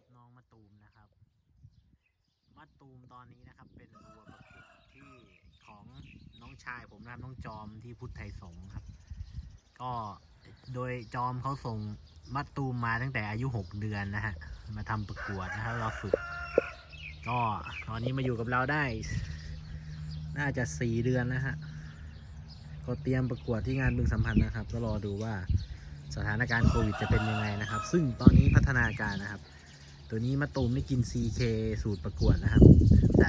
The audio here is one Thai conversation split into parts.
ับน้องมะตูมนะครับมะตูมตอนนี้นะครับ เป็นวัวประกวดที่ของน้องชายผมนะครับน้องจอมที่พุทธไทยสงฆ์ครับ ก็โดยจอมเขาส่งมะตูมมาตั้งแต่อายุหกเดือนนะฮะมาทำประกวดนะครับเราฝึก ก็ตอนนี้มาอยู่กับเราได้ น่าจะสี่เดือนนะฮะก็เตรียมประกวดที่งานบึงสัมพันธ์นะครับ ก็รอดูว่าสถานการณ์โควิดจะเป็นยังไงนะครับ ซึ่งตอนนี้พัฒนาการนะครับ ตัวนี้มะตูมไม่กิน CK สูตรประกวดนะครับ แต่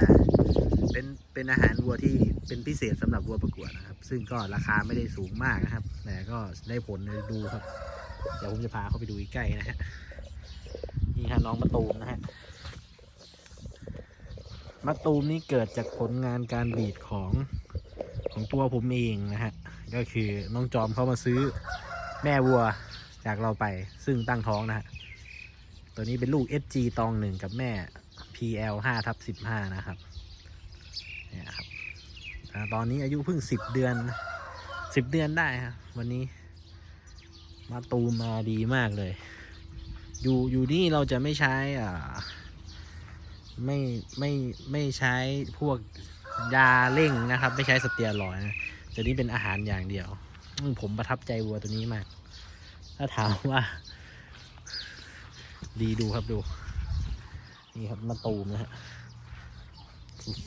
เป็นเป็นอาหารวัวที่เป็นพิเศษสำหรับวัวประกวดนะครับ ซึ่งก็ราคาไม่ได้สูงมากนะครับ แต่ก็ได้ผลดูครับ เดี๋ยวผมจะพาเขาไปดูใกล้นะฮะ นี่ฮะน้องมะตูมนะฮะมะตูมนี่เกิดจากผลงานการบีดของของตัวผมเองนะฮะ ก็คือน้องจอมเขามาซื้อแม่วัวจากเราไปซึ่งตั้งท้องนะฮะ ตัวนี้เป็นลูก SG ตองหนึ่งกับแม่ PL 5ทับ15 นะครับ เนี่ยครับตอนนี้อายุเพิ่ง 10 เดือน 10 เดือนได้ฮะวันนี้ มาตูมมาดีมากเลย อยู่อยู่นี่เราจะไม่ใช้อ่าไม่ไม่ไม่ใช้พวกยาเร่งนะครับ ไม่ใช้สเตียรอยนะตัวนี้เป็นอาหารอย่างเดียว ผมประทับใจวัวตัวนี้มาก ถ้าถามว่า ดีดูครับดู นี่ครับมาตูมนะฮะ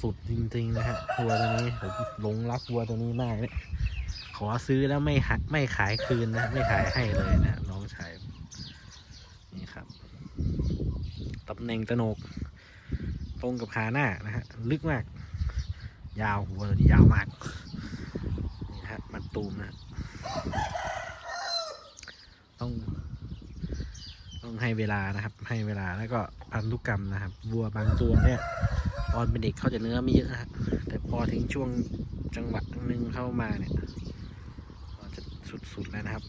สุดๆจริงๆนะฮะวัวตัวนี้ผมหลงรักวัวตัวนี้มากเลยขอซื้อแล้วไม่หักไม่ขายคืนนะไม่ขายให้เลยนะน้องชายนี่ครับตำแหน่งตโหนก ตรงกับขาหน้านะฮะลึกมาก ยาวหัวตัวนี้ยาวมากนี่ฮะมันตูมนะฮะต้อง ต้องให้เวลานะครับ ให้เวลาแล้วก็พันธุกรรมนะครับวัวบางตัวเนี่ยตอนเป็นเด็กเขาจะเนื้อไม่เยอะนะฮะแต่พอถึงช่วงจังหวะหนึ่งเข้ามาเนี่ยก็จะสุดๆแล้วนะครับ